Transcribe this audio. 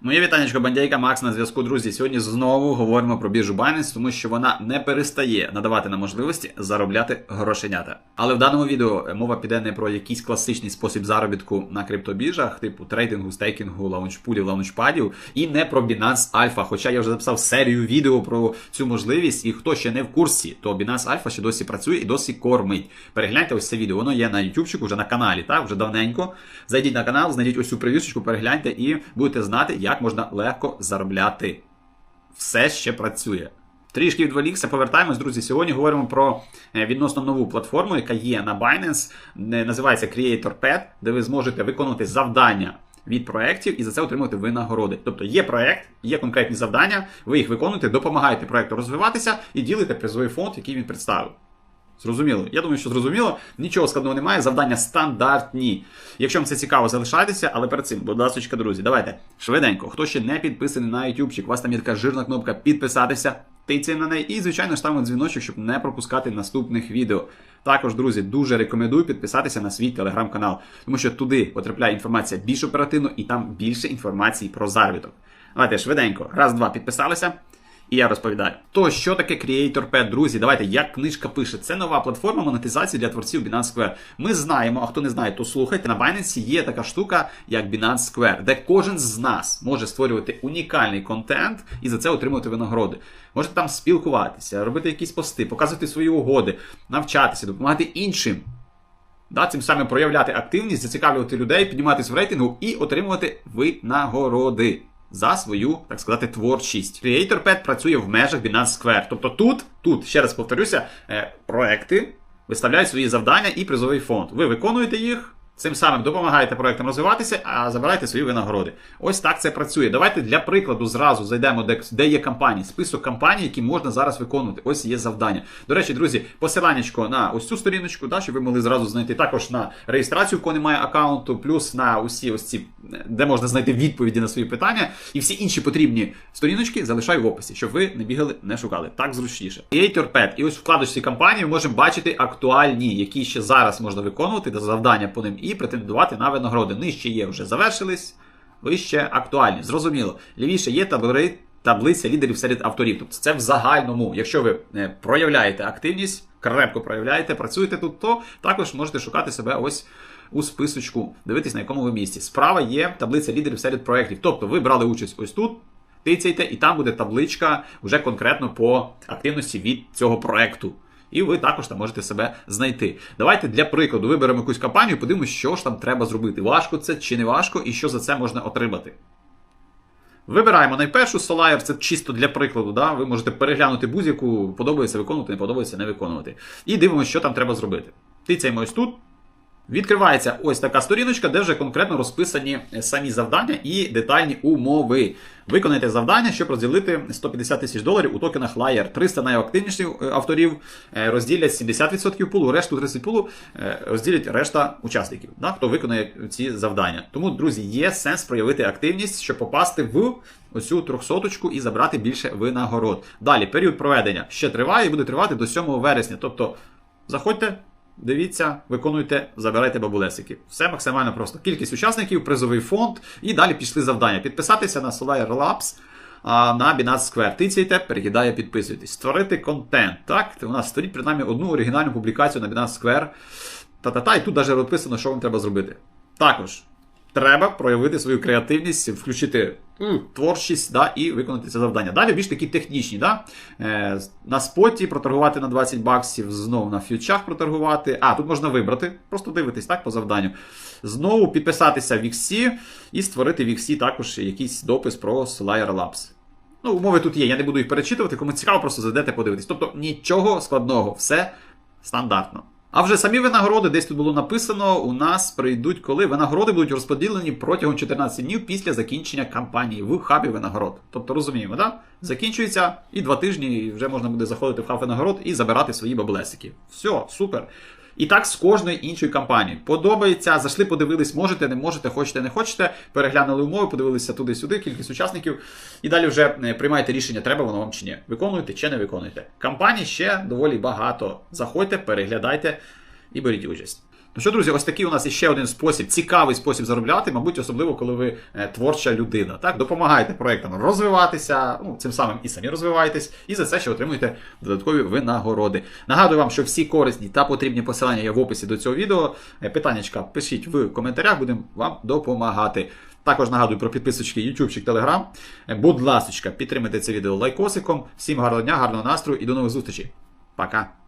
Моє вітанечко, бандяйка Макс на зв'язку, друзі. Сьогодні знову говоримо про біржу Binance, тому що вона не перестає надавати нам можливості заробляти грошенята. Але в даному відео мова піде не про якийсь класичний спосіб заробітку на криптобіржах, типу трейдингу, стейкінгу, лаунчпулів, лаунчпадів, і не про Binance Alpha. Хоча я вже записав серію відео про цю можливість, і хто ще не в курсі, то Binance Alpha ще досі працює і досі кормить. Перегляньте ось це відео. Воно є на ютубчику, вже на каналі, так вже давненько. Зайдіть на канал, знайдіть ось цю прев'юшечку, перегляньте і будете знати, як можна легко заробляти. Все ще працює. Трішки відволікся, повертаємось, друзі. Сьогодні говоримо про е, відносно нову платформу, яка є на Binance, називається CreatorPad, де ви зможете виконувати завдання від проєктів і за це отримувати винагороди. Тобто є проєкт, є конкретні завдання, ви їх виконуєте, допомагаєте проєкту розвиватися і ділите призовий фонд, який він представив. Зрозуміло. Я думаю, що зрозуміло. Нічого складного немає. Завдання стандартні. Якщо вам це цікаво, залишайтеся, але перед цим, будь ласка, друзі, давайте швиденько. Хто ще не підписаний на YouTube, у вас там є така жирна кнопка підписатися, тицяємо на неї і, звичайно, ставимо дзвіночок, щоб не пропускати наступних відео. Також, друзі, дуже рекомендую підписатися на свій телеграм-канал, тому що туди потрапляє інформація більш оперативно і там більше інформації про заробіток. Давайте швиденько. Раз, два, підписалися. І я розповідаю. То що таке Creator друзі? Давайте, як книжка пише, це нова платформа монетизації для творців Binance Square. Ми знаємо, а хто не знає, то слухайте. На Binance є така штука, як Binance Square, де кожен з нас може створювати унікальний контент і за це отримувати винагороди. Можете там спілкуватися, робити якісь пости, показувати свої угоди, навчатися, допомагати іншим. Да, Цим самим проявляти активність, зацікавлювати людей, підніматися в рейтингу і отримувати винагороди за свою, так сказати, творчість. CreatorPad працює в межах Binance Square. Тобто тут, тут, ще раз повторюся, е, проекти виставляють свої завдання і призовий фонд. Ви виконуєте їх. Цим самим допомагаєте проектам розвиватися, а забираєте свої винагороди. Ось так це працює. Давайте для прикладу зразу зайдемо, де, де є компанії, список компаній, які можна зараз виконувати. Ось є завдання. До речі, друзі, посиланнячко на ось цю сторіночку, да, щоб ви могли зразу знайти також на реєстрацію, кого немає аккаунту, плюс на усі ось ці, де можна знайти відповіді на свої питання. І всі інші потрібні сторіночки залишаю в описі, щоб ви не бігали, не шукали. Так зручніше. CreatorPad. І ось вкладочці компанії ми можемо бачити актуальні, які ще зараз можна виконувати, завдання по ним і претендувати на винагороди. Нижче є вже завершились, вище актуальні. Зрозуміло. Лівіше є табли, таблиця лідерів серед авторів. Тобто це в загальному. Якщо ви е, проявляєте активність, крепко проявляєте, працюєте тут, то також можете шукати себе ось. У списочку, дивитись, на якому ви місці. Справа є таблиця лідерів серед проєктів. Тобто ви брали участь ось тут, тицяйте, і там буде табличка вже конкретно по активності від цього проєкту. І ви також там можете себе знайти. Давайте для прикладу виберемо якусь компанію, подивимося, що ж там треба зробити. Важко це чи не важко, і що за це можна отримати. Вибираємо найпершу Solaire, це чисто для прикладу. Да? Ви можете переглянути будь-яку, подобається виконувати, не подобається не виконувати. І дивимося, що там треба зробити. Тицяємо ось тут. Відкривається ось така сторіночка, де вже конкретно розписані самі завдання і детальні умови. Виконайте завдання, щоб розділити 150 тисяч доларів у токенах Layer. 300 найактивніших е, авторів е, розділять 70% пулу, решту 30 пулу е, розділять решта учасників, да, хто виконає ці завдання. Тому, друзі, є сенс проявити активність, щоб попасти в оцю трьохсоточку і забрати більше винагород. Далі період проведення ще триває і буде тривати до 7 вересня. Тобто заходьте. Дивіться, виконуйте, забирайте бабулесики. Все максимально просто. Кількість учасників, призовий фонд і далі пішли завдання. Підписатися на Solar Labs на Binance Square. Тицяйте, перекидає, підписуйтесь. Створити контент. Так, у нас створіть принаймні одну оригінальну публікацію на Binance Square. Та-та-та, і тут навіть розписано, що вам треба зробити. Також треба проявити свою креативність, включити творчість да, і виконати це завдання. Далі більш такі технічні. Да? Е, На споті проторгувати на 20 баксів, знову на фьючах проторгувати. А, тут можна вибрати, просто дивитись так по завданню. Знову підписатися в Віксі і створити в Віксі також якийсь допис про Solire Labs. Ну, умови тут є, я не буду їх перечитувати, кому цікаво, просто зайдете подивитись. Тобто нічого складного, все стандартно. А вже самі винагороди, десь тут було написано, у нас прийдуть, коли винагороди будуть розподілені протягом 14 днів після закінчення кампанії в хабі винагород. Тобто розуміємо, да? Закінчується і два тижні і вже можна буде заходити в хаб винагород і забирати свої баблесики. Все, супер. І так з кожної іншої кампанії. Подобається, зайшли, подивились, можете, не можете, хочете, не хочете. Переглянули умови, подивилися туди-сюди, кількість учасників. І далі вже приймаєте приймайте рішення, треба воно вам чи ні. Виконуєте чи не виконуєте. Кампаній ще доволі багато. Заходьте, переглядайте і беріть участь. Ну що, друзі, ось такий у нас іще один спосіб, цікавий спосіб заробляти, мабуть, особливо коли ви е, творча людина. Так, допомагаєте проектам розвиватися, ну цим самим і самі розвиваєтесь, і за це ще отримуєте додаткові винагороди. Нагадую вам, що всі корисні та потрібні посилання є в описі до цього відео. Е, Питаннячка пишіть в коментарях, будемо вам допомагати. Також нагадую про підписочки YouTube, Telegram. Е, Будь ласочка, підтримайте це відео лайкосиком. Всім гарного дня, гарного настрою і до нових зустрічей. Пока!